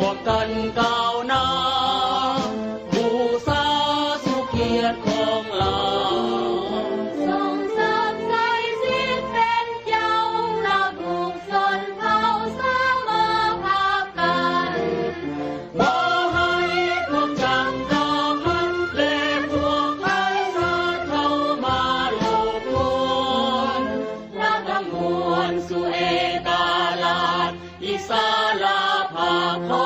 พบกันก้าวหน้าบูชาสุเกียรติของเราส่งเสริมใจสิเป็นเจ้าเราถูกสนเผาเสมอภาพกันบ่ให้พวกจังกาพัเลพวกไอ้ชาติเข้ามาหลอกลวงนักมวลสุเอตาลาดอีสาน upon